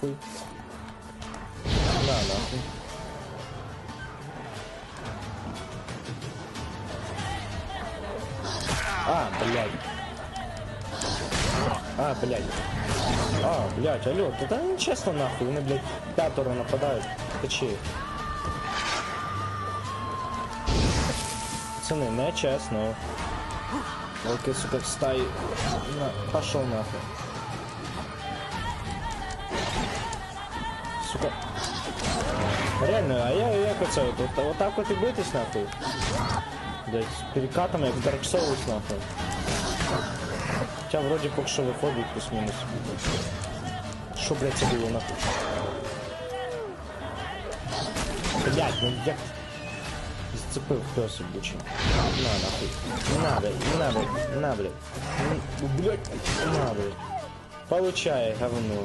Хуй. На, нахуй. А, блядь. А, блядь. А, блядь, алло, это нечестно нахуй, вони, блядь, пятеро нападають. Ти чи? Пацаны, нечесно. Волки, сука, в стаї. На, пошел нахуй. Сука. Реально, а я як оце? От, от, отак от і битись нахуй. Блять, з перекатом як в Dark Souls нахуй. Хоча вроді поки що виходить плюс-мінус. Що, блять, це було нахуй? Блять, ну як... Зацепив пес ебучий. На, нахуй. На, блядь, на, блядь, на, блядь. М, Блядь, на, блядь. Получай, говно.